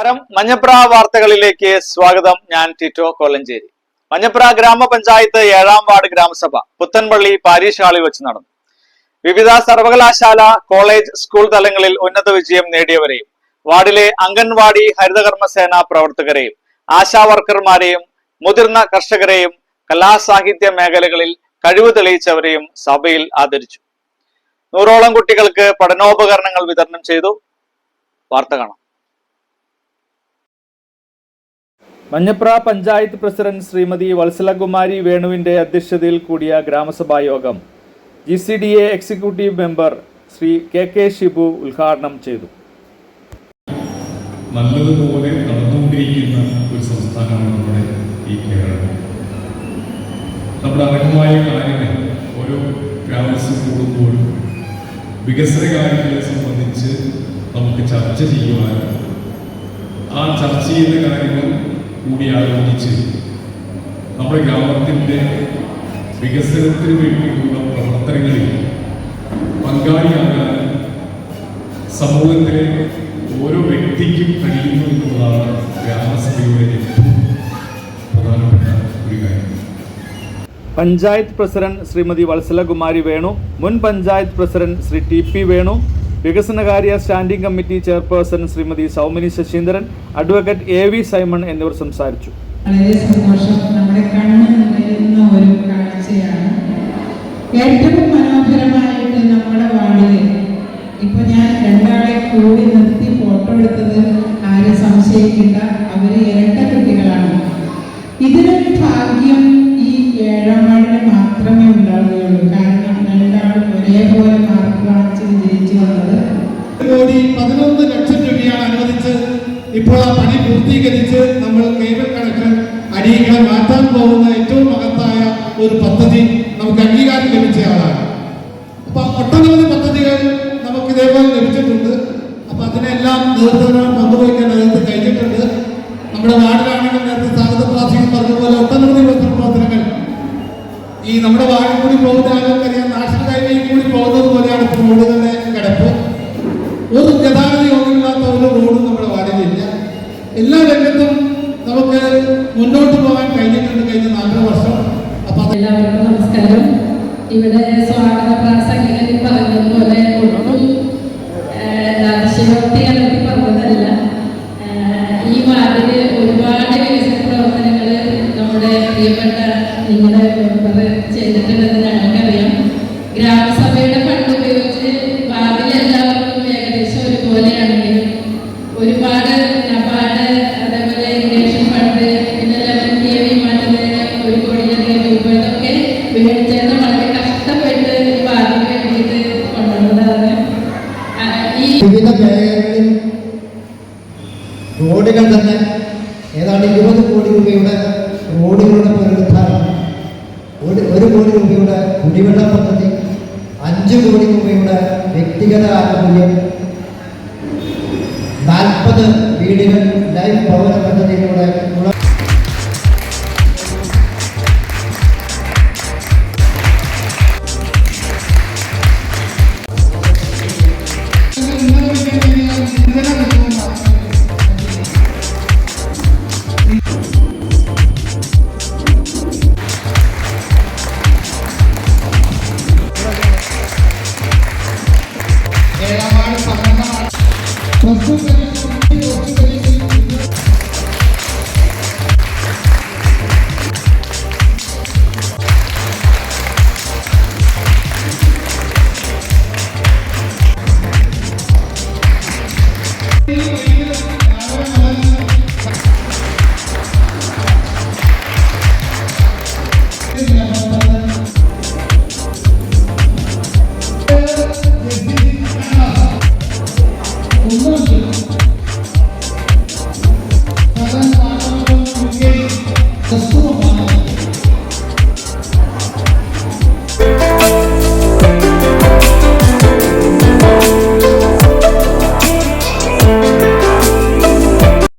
നമസ്കാരം. മഞ്ഞപ്ര വാർത്തകളിലേക്ക് സ്വാഗതം. ഞാൻ ടിറ്റോ കൊല്ലഞ്ചേരി മഞ്ഞപ്ര ഗ്രാമപഞ്ചായത്ത് ഏഴാം വാർഡ് ഗ്രാമസഭ പുത്തൻപള്ളി പാരീഷ് ഹാളിൽ വെച്ച് നടന്നു. വിവിധ സർവകലാശാല കോളേജ് സ്കൂൾ തലങ്ങളിൽ ഉന്നത വിജയം നേടിയവരെയും വാർഡിലെ അംഗൻവാടി ഹരിതകർമ്മസേന പ്രവർത്തകരെയും ആശാ വർക്കർമാരെയും മുതിർന്ന കർഷകരെയും കലാസാഹിത്യ മേഖലകളിൽ കഴിവ് തെളിയിച്ചവരെയും സഭയിൽ ആദരിച്ചു. നൂറോളം കുട്ടികൾക്ക് പഠനോപകരണങ്ങൾ വിതരണം ചെയ്തു. വാർത്ത കാണാം. മഞ്ഞപ്ര പഞ്ചായത്ത് പ്രസിഡന്റ് ശ്രീമതി വത്സലകുമാരി വേണുവിന്റെ അധ്യക്ഷതയിൽ കൂടിയ ഗ്രാമസഭാ യോഗം G C D A executive member Shri K K Shibu ഉദ്ഘാടനം ചെയ്തു. നല്ലതുപോലെ നടന്നുകൊണ്ടിരിക്കുന്ന ഒരു സംസ്ഥാനമാണ് നമ്മുടെ ഈ കേരളം. നമ്മുടെ അർഹമായ കാര്യങ്ങൾ ഓരോ ഗ്രാമത്തിൽ കൂടുമ്പോഴും വികസന കാര്യങ്ങളെ സംബന്ധിച്ച് നമുക്ക് ചർച്ച ചെയ്യുവാനും ആ ചർച്ച ചെയ്യുന്ന കാര്യങ്ങൾ കൂടി ആലോചിച്ച് നമ്മുടെ ഗ്രാമത്തിന്റെ വികസനത്തിന് വേണ്ടിയിട്ടുള്ള പ്രവർത്തനങ്ങളിൽ പങ്കാളിയാകാൻ സമൂഹത്തിലെ ഓരോ വ്യക്തിക്കും കഴിയുന്നു എന്നുള്ളതാണ് ഗ്രാമസഭയുടെ പഞ്ചായത്ത് പ്രസിഡന്റ് ശ്രീമതി വത്സലകുമാരി വേണു മുൻ panchayat president Shri T P Venu വികസനകാര്യ standing committee chairperson Shrimati Soumini Sasheendran advocate A V Simon എന്നിവർ സംസാരിച്ചു. ഒരു കാഴ്ചയാണ്. ഏറ്റവും ഇപ്പൊ ഞാൻ രണ്ടാളെ കൂടി നിർത്തി ഫോട്ടോ എടുത്തത് ആരും സംശയിക്കില്ല. ഇപ്പോൾ ആ പണി പൂർത്തീകരിച്ച് നമ്മൾ കേബിൾ കണക്ഷൻ മാറ്റാൻ പോകുന്ന ഏറ്റവും മഹത്തായ ഒരു പദ്ധതി നമുക്ക് അംഗീകാരം ലഭിച്ച ആളാണ്. അപ്പൊ ഒട്ടനവധി പദ്ധതികൾ നമുക്ക് ഇതേപോലെ ലഭിച്ചിട്ടുണ്ട്. അപ്പൊ അതിനെല്ലാം നേതൃത്വം പങ്കുവയ്ക്കാൻ അതിനകത്ത് കഴിഞ്ഞിട്ടുണ്ട്. നമ്മുടെ വാർഡിലാണെങ്കിൽ നേരത്തെ സ്വാഗത പ്രാർത്ഥികൾ പറഞ്ഞതുപോലെ ഒട്ടനവധി പ്രവർത്തനങ്ങൾ. ഈ നമ്മുടെ വാർഡിൽ കൂടി പോകുന്ന ആൾക്കറിയാം നാഷണൽ ഹൈവേയിൽ കൂടി പോകുന്നത് പോലെയാണ് ഇപ്പോൾ റോഡുകളുടെ കിടപ്പ്. ഒരു ഗതാഗത ഇവിടെ സ്വാഗത പ്രാസംഗികൻ പറഞ്ഞതുപോലെ ഒട്ടും അതിശയോക്തി റോഡുകൾ തന്നെ ഏതാണ്ട് ഇരുപത് കോടി രൂപയുടെ റോഡുകളുടെ പുനരുദ്ധാരണം. ഒരു ഒരു കോടി രൂപയുടെ കുടിവെള്ള പദ്ധതി അഞ്ച് കോടി രൂപയുടെ വ്യക്തിഗത ആനുകൂല്യം നാൽപ്പത് വീടുകൾ ലൈഫ് ഭവന പദ്ധതിയിലൂടെ Vamos